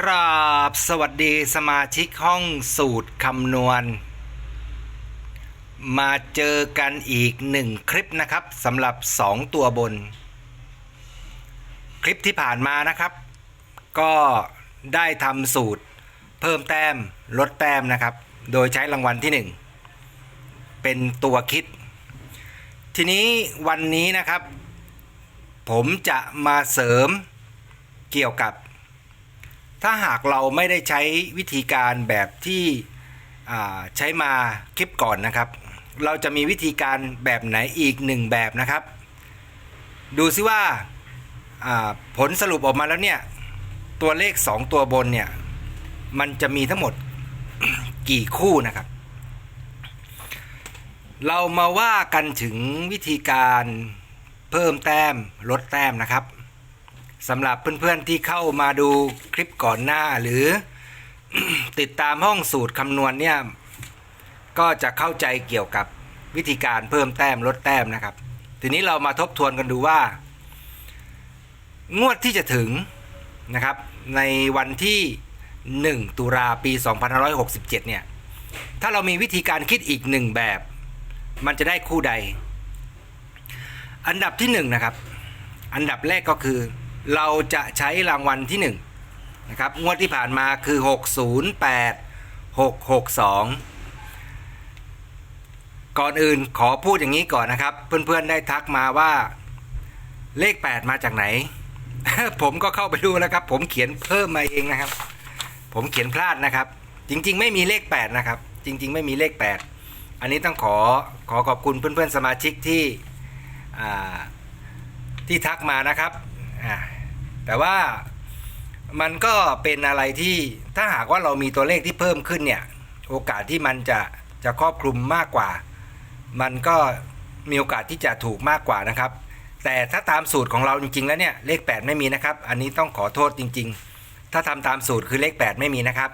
ครับสวัสดีสมาชิกห้องสูตรคำนวณ มาเจอกันอีกหนึ่งคลิปนะครับสำหรับ 2 ตัวบน คลิปที่ผ่านมานะครับ ก็ได้ทำสูตรเพิ่มแต้มลดแต้มนะครับ โดยใช้รางวัลที่ 1 เป็นตัวคิด ทีนี้วันนี้นะครับ ผมจะมาเสริมเกี่ยวกับ ถ้าหากเราไม่ได้ใช้วิธีการแบบที่ใช้มาคลิปก่อนนะครับ เราจะมีวิธีการแบบไหนอีกหนึ่งแบบนะครับ ดูซิว่าอ่าผลสรุปออกมาแล้วเนี่ย ตัวเลข 2 ตัวบนเนี่ย มันจะมีทั้งหมดกี่คู่นะครับ เรามาว่ากันถึงวิธีการเพิ่มแต้มลดแต้มนะครับ สำหรับเพื่อนๆที่เข้ามาดูคลิปก่อนหน้าหรือ ติดตามห้องสูตรคำนวณเนี่ยก็จะเข้าใจเกี่ยวกับวิธีการเพิ่มแต้มลดแต้มนะครับ ทีนี้เรามาทบทวนกันดูว่า งวดที่จะถึงนะครับในวันที่ 1 ตุลาปี 2567 เนี่ย ถ้าเรามีวิธีการคิดอีกหนึ่งแบบ มันจะได้คู่ใด อันดับที่1นะครับ อันดับแรกก็คือ เราจะใช้รางวัลที่1นะครับงวดที่ผ่านมาคือ 608 662 ก่อนอื่นขอพูดอย่างนี้ก่อนนะครับ เพื่อนๆได้ทักมาว่าเลข 8 มาจากไหน ผมก็เข้าไปดูแล้วครับ ผมเขียนเพิ่มมาเองนะครับ ผมเขียนพลาดนะครับ จริง ๆ ไม่มีเลข 8 นะครับ จริง ๆ ไม่มีเลข 8 อันนี้ต้องขอขอขอบคุณเพื่อนๆสมาชิกที่ที่ทักมานะครับ แต่ว่ามันก็เป็นอะไรที่ถ้าหากว่าเรามีตัวเลขที่เพิ่มขึ้นเนี่ย โอกาสที่มันจะจะครอบคลุมมากกว่า มันก็มีโอกาสที่จะถูกมากกว่านะครับ แต่ถ้าตามสูตรของเราจริงๆ แล้วเนี่ยเลข 8 ไม่มีนะครับ อันนี้ต้องขอโทษจริง ๆ ถ้าทำตามสูตรคือเลข 8 ไม่มีนะครับ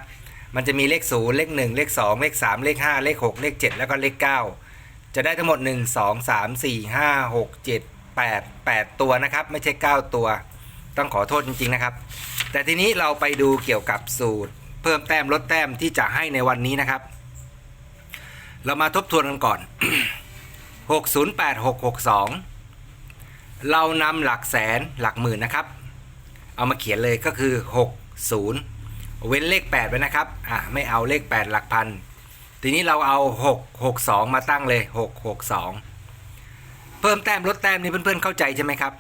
มันจะมีเลข0เลข 1 เลข 2 เลข 3 เลข 5 เลข 6 เลข 7 แล้วก็เลข 9 จะได้ทั้งหมด 1 2 3 4 5 6 7 8 8 ตัวนะครับ ไม่ใช่ 9 ตัว ต้องขอโทษจริง ๆ นะครับ แต่ทีนี้เราไปดูเกี่ยวกับสูตร เพิ่มแต้มลดแต้มที่จะให้ในวันนี้นะครับ เรามาทบทวนกันก่อน 608 662 เรานำหลักแสนหลักหมื่นนะครับ เอามาเขียนเลยก็คือ 60 เว้นเลข 8 ไว้นะครับ อะ ไม่เอาเลข 8 หลักพัน ทีนี้เราเอา 6 62 มาตั้งเลย 662 เพิ่มแต้มลดแต้มนี่เพื่อนๆเข้าใจใช่ไหมครับ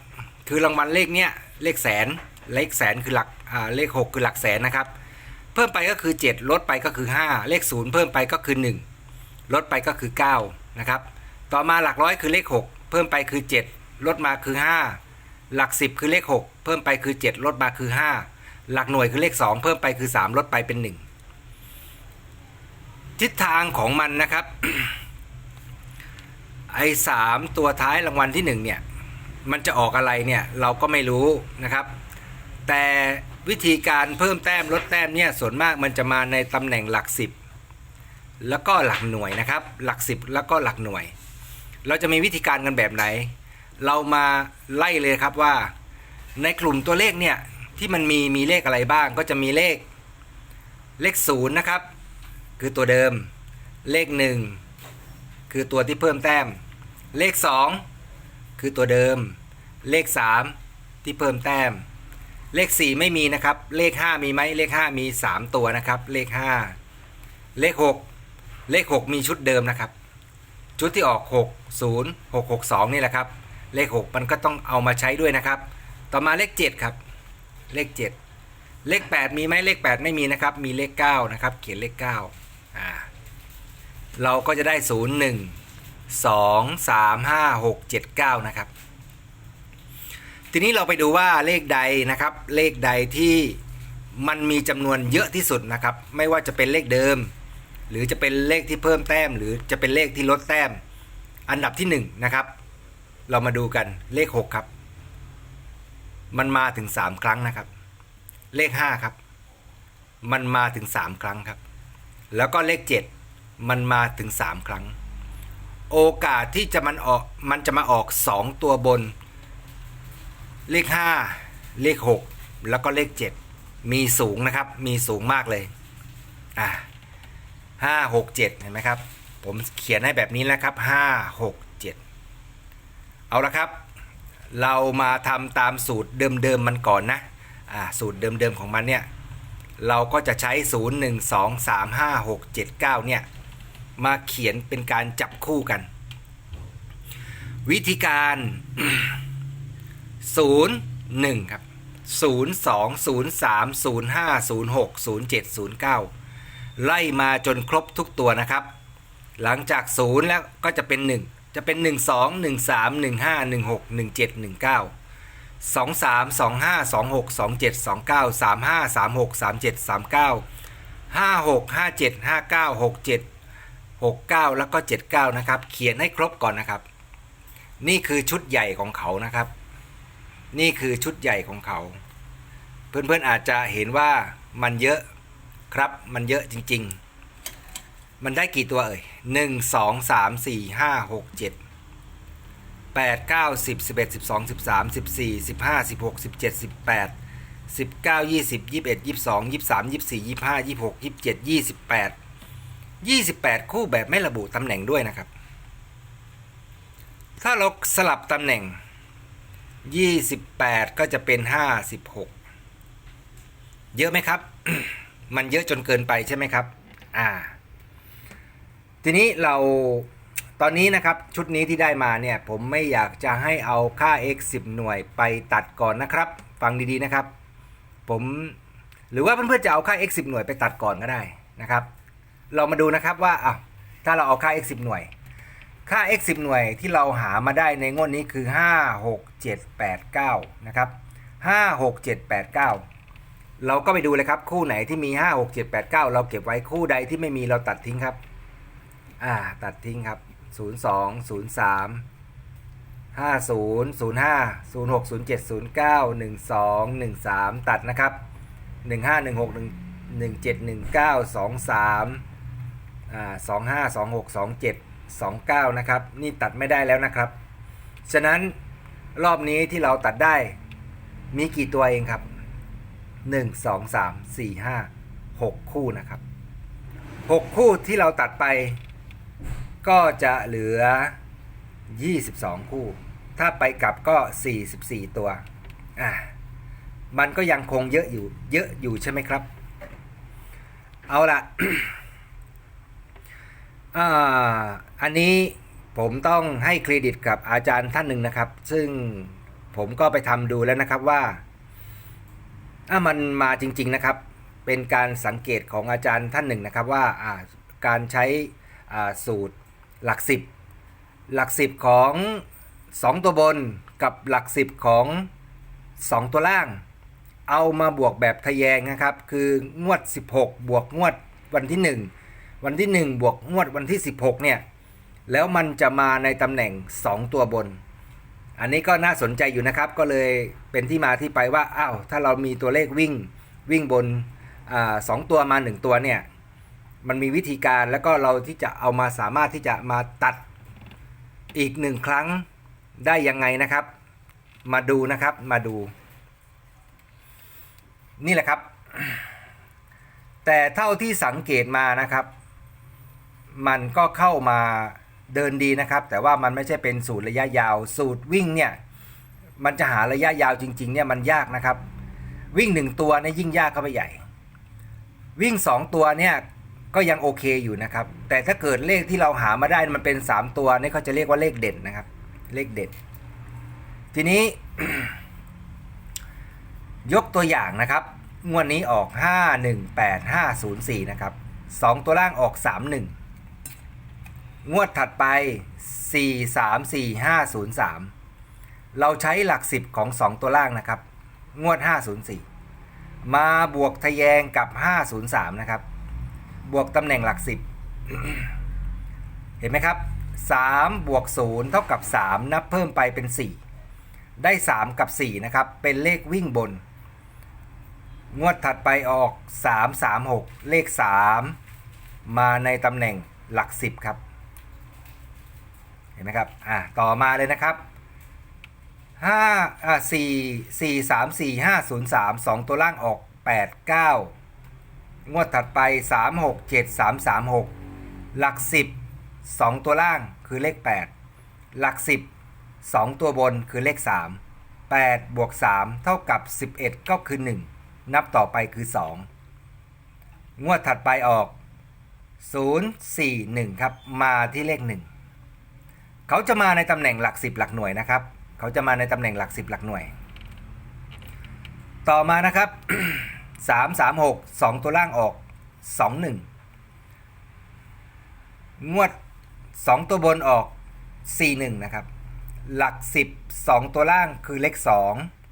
คือรางวัลเลขเนี้ย เลขแสนเลขแสนคือหลักเลข 6 คือหลักแสนนะครับ เพิ่มไปก็คือ 7 ลดไปก็คือ 5 เลข 0 เพิ่มไปก็คือ 1 ลดไปก็คือ9นะครับต่อมาหลักร้อยคือเลข 6 เพิ่มไปคือ 7 ลดมาคือ 5 หลัก 10 คือเลข 6 เพิ่มไปคือ 7 ลดมาคือ 5 หลักหน่วยคือเลข 2 เพิ่มไปคือ 3 ลดไปเป็น 1 ทิศทางของมันนะครับไอ้สามตัวท้ายรางวัลที่ 1 เนี่ย มันจะออกอะไรเนี่ยเราก็ไม่รู้นะครับ แต่วิธีการเพิ่มแต้มลดแต้มเนี่ยส่วนมากมันจะมาในตำแหน่งหลัก 10 แล้วก็หลักหน่วยนะครับ หลัก 10 แล้วก็หลักหน่วย เราจะมีวิธีการกันแบบไหน เรามาไล่เลยครับว่า ในกลุ่มตัวเลขเนี่ยที่มันมีมีเลขอะไรบ้าง ก็จะมีเลขเลขศูนย์นะครับ คือตัวเดิม เลข 1 คือตัวที่เพิ่มแต้ม เลข 2 คือตัวเดิม เลข 3 ที่เพิ่มแต้ม เลข 4 ไม่มีนะครับ เลข 5 มีไหมเลข 5 มี 3 ตัวนะครับ เลข 5 เลข 6 เลข 6 มีชุดเดิมนะครับ ชุดที่ออก 6 0 6 6 2 นี่แหละครับ เลข 6 มันก็ต้องเอามาใช้ด้วยนะครับ ต่อมาเลข 7 ครับ เลข 7 เลข 8 มีไหมเลข 8 ไม่มีนะครับ มีเลข 9 นะครับ เขียนเลข 9อ่าเราก็จะได้ 0 1 2 3 5 6 7 9 นะครับ ทีนี้เราไปดูว่าเลขใดนะครับ เลขใดที่มันมีจำนวนเยอะที่สุดนะครับ ไม่ว่าจะเป็นเลขเดิม หรือจะเป็นเลขที่เพิ่มแต้ม หรือจะเป็นเลขที่ลดแต้ม อันดับที่1นะครับ เรามาดูกันเลข 6 ครับ มันมาถึง 3 ครั้งนะครับ เลข 5 ครับ มันมาถึง 3 ครั้งครับ แล้วก็เลข 7 มันมาถึง 3 ครั้ง โอกาสที่จะมันออกมันจะมาออก 2 ตัวบน เลข 5 เลข 6 แล้วก็เลข 7 มีสูงนะครับ มีสูงมากเลย อ่าห้าหกเจ็ดเห็นไหมครับ ผมเขียนให้แบบนี้นะครับห้าหกเจ็ดเอาละครับ เรามาทำตามสูตรเดิมๆมันก่อนนะ อ่า สูตรเดิมๆของมันเนี่ย เราก็จะใช้0 1 2 3 5 6 7 9เนี่ย มาเขียนเป็นการจับคู่กัน วิธีการ 0 1 ครับ 0 2 0 3 0 5 0 6 0 7 0 9 ไล่มาจนครบทุกตัวนะครับ หลังจาก 0 แล้วก็จะเป็น 1 จะเป็น 1 2 1 3 1 5 1 6 1 7 1 9 2 3 2 5 2 6 2 7 2 9 3 5 3 6 3 7 3 9 5 6 5 7 5 9 6 7 6 9แล้วก็79นะครับเขียนให้ครบก่อนนะครับนี่คือชุดใหญ่ของเขานะครับนี่คือชุดใหญ่ของเขาเพื่อนๆอาจจะเห็นว่ามันเยอะครับมันเจริงๆมันได้กี่ตัวเอ่ยหนึ่งสองสาม สี่ห้าหกเจ็ดแปดเก้าสิบสิบเอ็ดสิบสองสิบสามสิบสี่สิบห้าสิบหกสิบเจ็ดสิบแปดสิบเก้ายี่สิบยี่สิบเอ็ดยี่สิบสองยี่สิบสามยี่สิบสี่ยี่สิบห้ายี่สิบหกยี่สิบเจ็ดยี่สิบแปดยี่สิบแป ดคู่แบบไม่ระบุตำแหน่งด้วยนะครับ ถ้าเราสลับตำแหน่ง 28 ก็จะเป็น 56 เยอะไหมครับ มันเยอะจนเกินไปใช่ไหมครับ อ่า ทีนี้เราตอนนี้นะครับชุดนี้ที่ได้มาเนี่ยผมไม่อยากจะให้เอาค่า x 10 หน่วยไปตัดก่อนนะครับ ฟังดีๆนะครับ ผมหรือว่าเพื่อนๆจะเอาค่า x 10 หน่วยไปตัดก่อนก็ได้นะครับ เรามาดูนะครับว่าอะถ้าเราเอาค่า x 10หน่วย ค่า x 10หน่วยที่เราหามาได้ในงวดนี้คือ 5 6 7 8 9 นะครับ 5 6 7 8 9 เราก็ไปดูเลยครับ คู่ไหนที่มี 5 6 7 8 9 เราเก็บไว้คู่ใดที่ไม่มีเราตัดทิ้งครับ อ่า ตัดทิ้งครับ 02 03 50 05 06 07 09 12 13 ตัดนะครับ 15 16 17 19 23 อ่า25 26 27 29นะครับ นี่ตัดไม่ได้แล้วนะครับ ฉะนั้นรอบนี้ที่เราตัดได้มีกี่ตัวเองครับ1 2 3 4 5 6คู่นะครับ6คู่ที่เราตัดไป ก็จะเหลือ22คู่ ถ้าไปกลับก็44ตัวอะมันก็ยังคงเยอะอยู่เยอะอยู่ใช่ไหมครับ เอาละ อ่าอันนี้ผมต้องให้เครดิตกับอาจารย์ท่านหนึ่งนะครับ ซึ่งผมก็ไปทำดูแล้วนะครับว่าอ่ามันมาจริง ๆนะครับ เป็นการสังเกตของอาจารย์ท่านหนึ่งนะครับว่าอ่าการใช้อ่าสูตรหลักสิบหลักสิบของ 2 ตัวบนกับหลักสิบของ 2 ตัวล่าง เอามาบวกแบบทะแยงนะครับ คืองวด 16 บวกงวดวันที่ 1 วันที่ 1 บวกงวดวันที่ 16 เนี่ย แล้วมันจะมาในตำแหน่ง 2 ตัวบน อันนี้ก็น่าสนใจอยู่นะครับ ก็เลยเป็นที่มาที่ไปว่า อ้าว ถ้าเรามีตัวเลขวิ่งวิ่งบนอสองตัวมา 1 ตัวเนี่ย มันมีวิธีการแล้วก็เราที่จะเอามาสามารถที่จะมาตัดอีกหนึ่งครั้งได้ยังไงนะครับ มาดูนะครับ มาดู นี่แหละครับ แต่เท่าที่สังเกตมานะครับ มันก็เข้ามาเดินดีนะครับ แต่ว่ามันไม่ใช่เป็นสูตรระยะยาว สูตรวิ่งเนี่ยมันจะหาระยะยาวจริงๆเนี่ยมันยากนะครับ วิ่งหนึ่งตัวเนี่ยยิ่งยากเข้าไปใหญ่ วิ่งสองตัวเนี่ยก็ยังโอเคอยู่นะครับ แต่ถ้าเกิดเลขที่เราหามาได้มันเป็นสามตัวนี่เขาจะเรียกว่าเลขเด่นนะครับ เลขเด่นทีนี้ ยกตัวอย่างนะครับงวดนี้ออก 518504 นะครับ 2 ตัวล่างออก 31 งวดถัดไป 434503 เราใช้หลัก 10 ของ 2 ตัวล่างนะครับ งวด 504 มาบวกทะแยงกับ 503 นะครับ บวกตำแหน่งหลัก 10 เห็นไหมครับ 3 บวก 0 เท่ากับ 3 นับเพิ่มไปเป็น 4 ได้ 3 กับ 4 นะครับ เป็นเลขวิ่งบน งวดถัดไปออก 3 3 6 เลข 3 มาในตำแหน่งหลัก 10 ครับ ห็นไหมครับอะต่อมาเลยนะครับ5อ่า4 4 3 4 5 0 3 2ตัวล่างออก8 9งวดถัดไป3 6 7 3 3 6หลัก10 2ตัวล่างคือเลข8หลัก10 2ตัวบนคือเลข3 8บวก3เท่ากับ11ก็คือ1นับต่อไปคือ2งวดถัดไปออก 0 4 1 ครับ มาที่เลข 1 เขาจะมาในตำแหน่งหลัก10หลักหน่วยนะครับ เขาจะมาในตำแหน่งหลัก10หลักหน่วย ต่อมานะครับ 3 3 6 2 ตัวล่างออก 2 1 งวด 2 ตัวบนออก 4 1 นะครับ หลัก 10 2 ตัวล่างคือเลข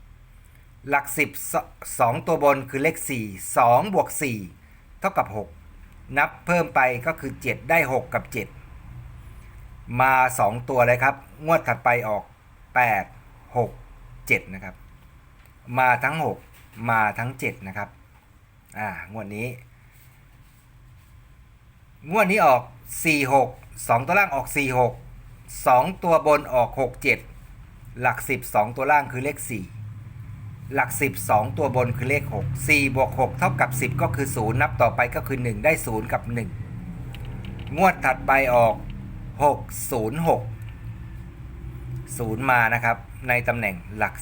2 หลัก 10 2 ตัวบนคือเลข 4 2 บวก 4 เท่ากับ 6 นับเพิ่มไปก็คือ 7 ได้ 6 กับ 7 มา 2 ตัวเลยครับ งวดถัดไปออก 8 6 7 นะครับ มาทั้ง 6 มาทั้ง 7 นะครับ อ่างวดนี้ งวดนี้ออก 4 6 2 ตัวล่างออก 4 6 2 ตัวบนออก 6 7 หลัก 10 2 ตัวล่างคือเลข 4 หลัก 10 2 ตัวบนคือเลข 6 4บวก6เท่ากับ 10 ก็คือ 0 นับต่อไปก็คือ 1 ได้ 0 กับ 1 งวดถัดไปออก 6 0 6 0 มานะครับ ในตำแหน่งหลัก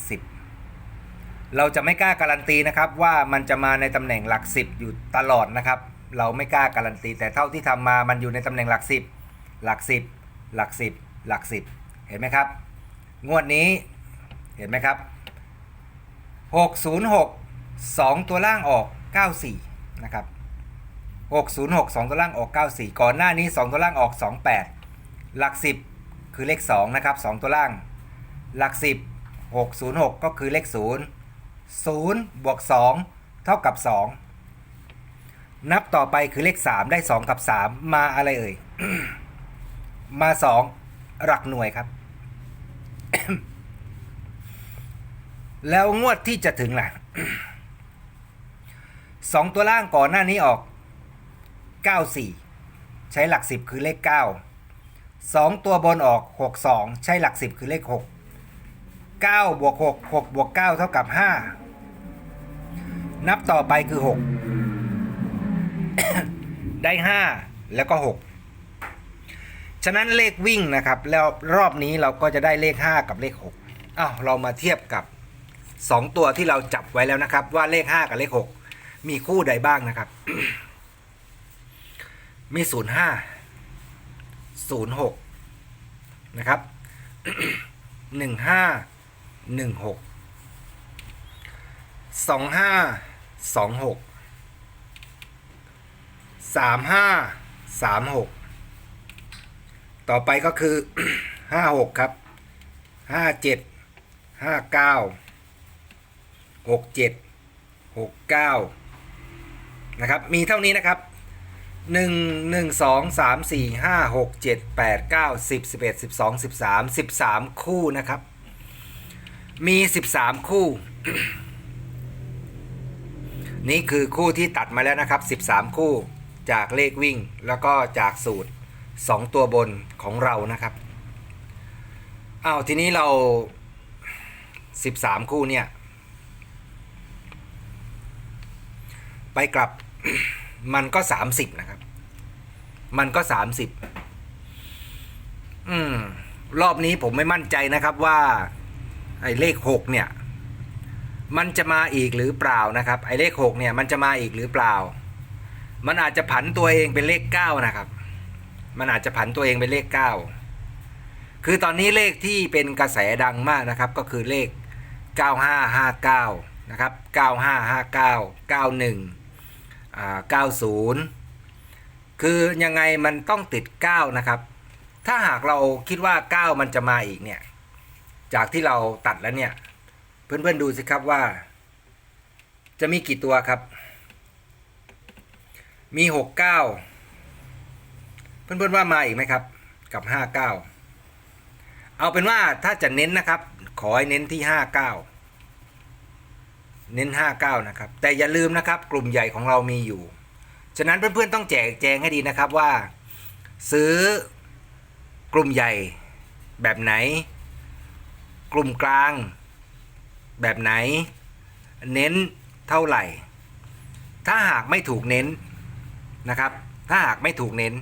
10 เราจะไม่กล้าการันตีนะครับว่ามันจะมาในตำแหน่งหลัก 10 อยู่ตลอดนะครับ เราไม่กล้าการันตี แต่เท่าที่ทำมามันอยู่ในตำแหน่งหลัก 10 หลัก 10 หลัก 10 หลัก 10 เห็นไหมครับ งวดนี้เห็นไหมครับ 606 2 ตัวล่างออก 94 นะครับ 606 2 ตัวล่างออก 94 ก่อนหน้านี้ 2 ตัวล่างออก 28 หลัก 10 คือเลข2นะครับ2ตัวล่าง หลัก 10 606 ก็คือเลข 0 0 บวก 2 เท่ากับ 2 นับต่อไปคือเลข 3 ได้ 2 กับ 3 มาอะไรเอ่ย มา 2 หลักหน่วยครับ แล้วงวดที่จะถึงล่ะสองตัวล่างก่อนหน้านี้ออก 94 ใช้หลัก 10 คือเลข 9 2 ตัวบนออก 62 ใช้หลัก 10 คือเลข 6 9บวก6 6บวก9เท่ากับ 5 นับต่อไปคือ 6 ได้ 5 แล้วก็ 6 ฉะนั้นเลขวิ่งนะครับ แล้วรอบนี้เราก็จะได้เลข 5 กับเลข 6อ้าวเรามาเทียบกับ 2 ตัวที่เราจับไว้แล้วนะครับ ว่าเลข 5 กับเลข 6 มีคู่ใดบ้างนะครับ มี 05 06 นะครับ 15 16 25 26 35 36 ต่อไปก็คือ 56 ครับ 57 59 67 69 นะครับ มีเท่านี้นะครับ หนึ่งหนึ่งสองสามสี่ห้าหกเจ็ดแปดเก้าสิบสิบเอ็ดสิบสองสิบสามสิบสามคู่นะครับ มีสิบสามคู่ นี่คือคู่ที่ตัดมาแล้วนะครับสิบสามคู่จากเลขวิ่ง แล้วก็จากสูตรสองตัวบนของเรานะครับเอาทีนี้เราสิบสามคู่เนี่ย ไปกลับ มันก็30นะครับ มันก็30อืม รอบนี้ผมไม่มั่นใจนะครับว่าไอ้เลข6เนี่ย มันจะมาอีกหรือเปล่านะครับ ไอ้เลข6เนี่ย มันจะมาอีกหรือเปล่า มันอาจจะผันตัวเองเป็นเลข9นะครับ มันอาจจะผันตัวเองเป็นเลข9คือตอนนี้เลขที่เป็นกระแสดังมากนะครับ ก็คือเลข 9559 นะครับ 9559 91อ่า 90 คือยังไงมันต้องติด 9 นะครับ ถ้าหากเราคิดว่า 9 มันจะมาอีกเนี่ย จากที่เราตัดแล้วเนี่ย เพื่อนๆดูสิครับว่า จะมีกี่ตัวครับ มี 69 เพื่อนๆว่ามาอีกไหมครับ กับ 59 เอาเป็นว่าถ้าจะเน้นนะครับ ขอให้เน้นที่ 59 เน้น 59 นะครับ แต่อย่าลืมนะครับ กลุ่มใหญ่ของเรามีอยู่ ฉะนั้นเพื่อนๆต้องแจกแจงให้ดีนะครับว่า ซื้อกลุ่มใหญ่แบบไหน กลุ่มกลาง แบบไหน เน้นเท่าไหร่ ถ้าหากไม่ถูกเน้นนะครับ ถ้าหากไม่ถูกเน้น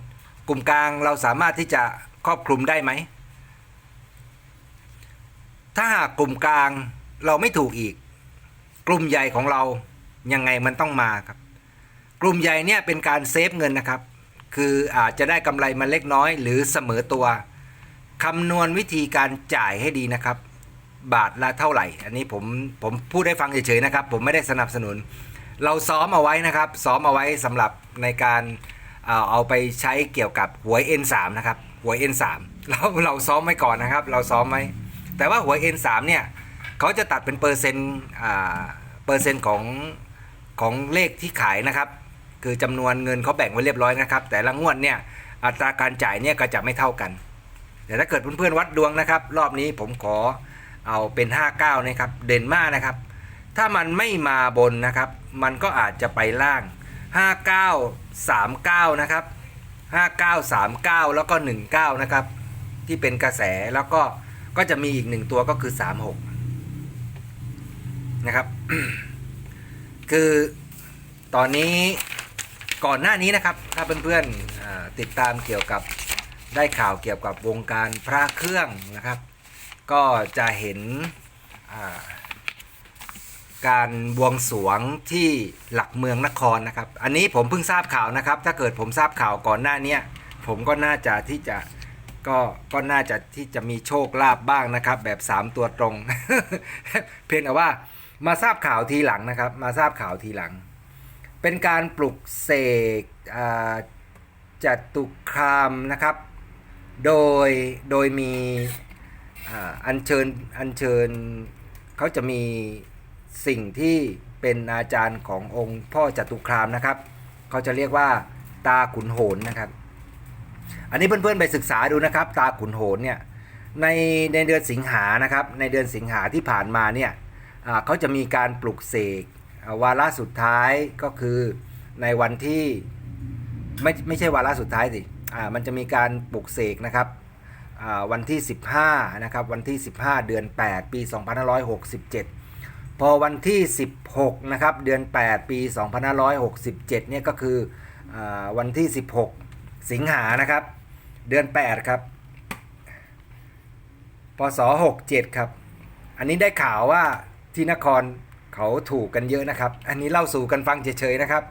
กลุ่มกลางเราสามารถที่จะครอบคลุมได้ไหม ถ้าหากกลุ่มกลางเราไม่ถูกอีก กลุ่มใหญ่ของเรายังไงมันต้องมาครับ กลุ่มใหญ่เนี่ยเป็นการเซฟเงินนะครับ คืออาจจะได้กำไรมาเล็กน้อย หรือเสมอตัวคำนวณวิธีการจ่ายให้ดีนะครับ บาทละเท่าไหร่ อันนี้ผมผมพูดให้ฟังเฉยๆนะครับ ผมไม่ได้สนับสนุน เราซ้อมเอาไว้นะครับ ซ้อมเอาไว้สำหรับในการเอาเอาไปใช้เกี่ยวกับหวย N3 นะครับหวย N3 เราเราซ้อมไว้ก่อนนะครับ เราซ้อมไว้แต่ว่าหวย N3 เนี่ย เขาจะตัดเป็นเปอร์เซ็นต์เปอร์เซ็นต์ของของเลขที่ขายนะครับ คือจำนวนเงินเขาแบ่งไว้เรียบร้อยนะครับ แต่ละงวดเนี่ยอัตราการจ่ายเนี่ยก็จะไม่เท่ากัน แต่ถ้าเกิดเพื่อนๆวัดดวงนะครับ รอบนี้ผมขอเอาเป็น 59นะครับเด่นมากนะครับ ถ้ามันไม่มาบนนะครับ มันก็อาจจะไปล่าง 5939 นะครับ 5939 แล้วก็ 19 นะครับ ที่เป็นกระแสแล้วก็ก็จะมีอีกหนึ่งตัวก็คือ 36 นะครับ คือตอนนี้ก่อนหน้านี้นะครับ ถ้าเพื่อนๆติดตามเกี่ยวกับได้ข่าวเกี่ยวกับวงการพระเครื่องนะครับ ก็จะเห็นการบวงสรวงที่หลักเมืองนครนะครับ อันนี้ผมเพิ่งทราบข่าวนะครับ ถ้าเกิดผมทราบข่าวก่อนหน้านี้ผมก็น่าจะที่จะก็ก็น่าจะที่จะมีโชคลาภบ้างนะครับ แบบ 3 ตัวตรง เพียงแต่ว่า มาทราบข่าวทีหลังนะครับ มาทราบข่าวทีหลัง เป็นการปลุกเสกอ่าจตุคามนะครับ โดยโดยมีอัญเชิญอัญเชิญเขาจะมีสิ่งที่เป็นอาจารย์ขององค์พ่อจตุคามนะครับ เขาจะเรียกว่าตาขุนโหนนะครับ อันนี้เพื่อนๆไปศึกษาดูนะครับ ตาขุนโหนเนี่ยในในเดือนสิงหานะครับ ในเดือนสิงหาที่ผ่านมาเนี่ย เขาจะมีการปลุกเสกวาระสุดท้ายก็คือในวันที่ไม่ไม่ใช่วาระสุดท้ายสิมันจะมีการปลุกเสกนะครับวันที่ 15นะครับวันที่ 15 เดือน 8 ปี 2567 พอวันที่ 16นะครับเดือน 8 ปี 2567เนี่ยก็คืออวันที่ 16 สิงหานะครับ เดือน 8 ครับพศ67 ครับ อันนี้ได้ข่าวว่า ที่นครเขาถูกกันเยอะนะครับ อันนี้เล่าสู่กันฟังเฉยๆนะครับ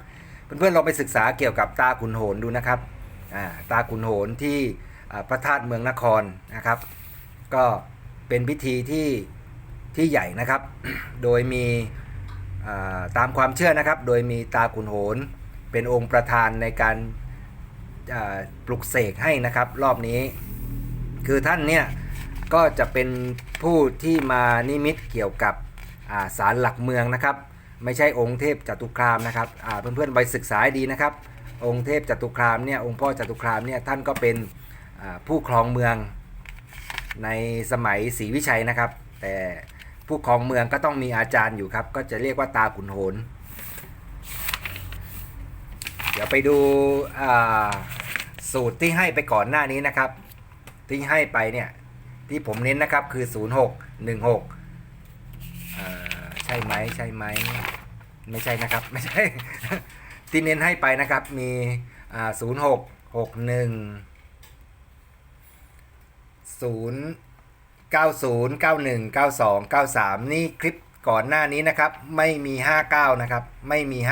เพื่อนๆลองไปศึกษาเกี่ยวกับตาขุนโหนดูนะครับตาขุนโหนที่พระธาตุเมืองนครนะครับ ก็เป็นพิธีที่ที่ใหญ่นะครับ โดยมีตามความเชื่อนะครับ โดยมีตาขุนโหนเป็นองค์ประธานในการปลุกเสกให้นะครับ รอบนี้ คือท่านเนี่ยก็จะเป็นผู้ที่มานิมิตเกี่ยวกับ ศาลหลักเมืองนะครับ ไม่ใช่องค์เทพจตุคามนะครับเพื่อนๆไปศึกษาดีนะครับ องค์เทพจตุคามเนี่ยองค์พ่อจตุคามเนี่ยท่านก็เป็นผู้ครองเมืองในสมัยศรีวิชัยนะครับ แต่ผู้ครองเมืองก็ต้องมีอาจารย์อยู่ครับ ก็จะเรียกว่าตาขุนโหนเดี๋ยวไปดูสูตรที่ให้ไปก่อนหน้านี้นะครับ ที่ให้ไปเนี่ยที่ผมเน้นนะครับคือ 06 16อ่า ใช่ไหมใช่ไหมไม่ใช่นะครับ ไม่ใช่ ที่เน้นให้ไปนะครับมีอ่า06 61 0 90 91 92 93นี่คลิปก่อนหน้านี้นะครับ ไม่มี59นะครับ ไม่มี59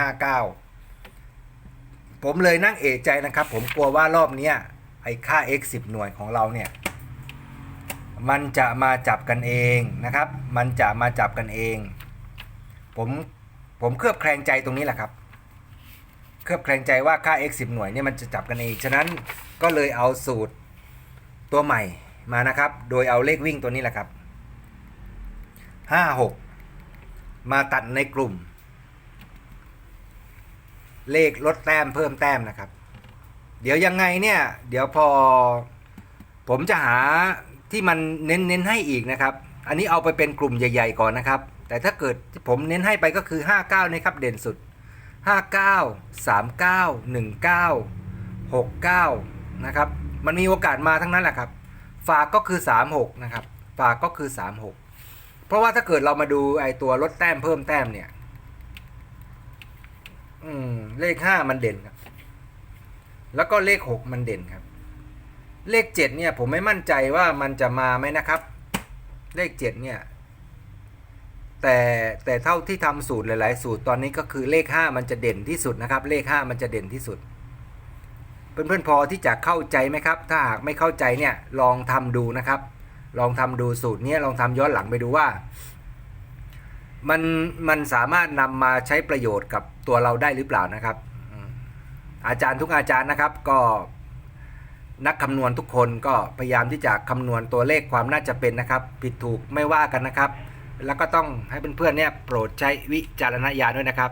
ผมเลยนั่งเอะใจนะครับ ผมกลัวว่ารอบเนี้ยไอ้ค่า x 10 หน่วยของเราเนี่ย มันจะมาจับกันเองนะครับ มันจะมาจับกันเอง ผมผมเคลือบแคลงใจตรงนี้แหละครับ เคลือบแคลงใจว่าค่า x 10 หน่วยเนี่ยมันจะจับกันเอง ฉะนั้นก็เลยเอาสูตรตัวใหม่มานะครับ โดยเอาเลขวิ่งตัวนี้แหละครับ 5 6 มาตัดในกลุ่ม เลขลดแต้มเพิ่มแต้มนะครับ เดี๋ยวยังไงเนี่ย เดี๋ยวพอ ผมจะหา ที่มันเน้นเน้นให้อีกนะครับ อันนี้เอาไปเป็นกลุ่มใหญ่ ๆ ก่อนนะครับ แต่ถ้าเกิดที่ผมเน้นให้ไปก็คือ 59นะครับเด่นสุด 59 39 19 69นะครับมันมีโอกาสมาทั้งนั้นแหละครับ ฝากก็คือ 36นะครับฝากก็คือ 36 เพราะว่าถ้าเกิดเรามาดูไอตัวลดแต้มเพิ่มแต้มเนี่ยอืมเลขห้ามันเด่นครับ แล้วก็เลขหกมันเด่นครับ เลขเจ็ดเนี่ยผมไม่มั่นใจว่ามันจะมาไหมนะครับ เลขเจ็ดเนี่ย แต่แต่เท่าที่ทำสูตรหลาย ๆ สูตรตอนนี้ก็คือเลขห้ามันจะเด่นที่สุดนะครับ เลขห้ามันจะเด่นที่สุด เพื่อนๆพอที่จะเข้าใจไหมครับ ถ้าหากไม่เข้าใจเนี่ยลองทำดูนะครับ ลองทำดูสูตรเนี้ยลองทำย้อนหลังไปดูว่า มันมันสามารถนำมาใช้ประโยชน์กับตัวเราได้หรือเปล่านะครับอืมอาจารย์ทุกอาจารย์นะครับก็ นักคำนวณทุกคนก็พยายามที่จะคำนวณตัวเลขความน่าจะเป็นนะครับ ผิดถูกไม่ว่ากันนะครับ แล้วก็ต้องให้เพื่อนๆเนี่ยโปรดใช้วิจารณญาณด้วยนะครับ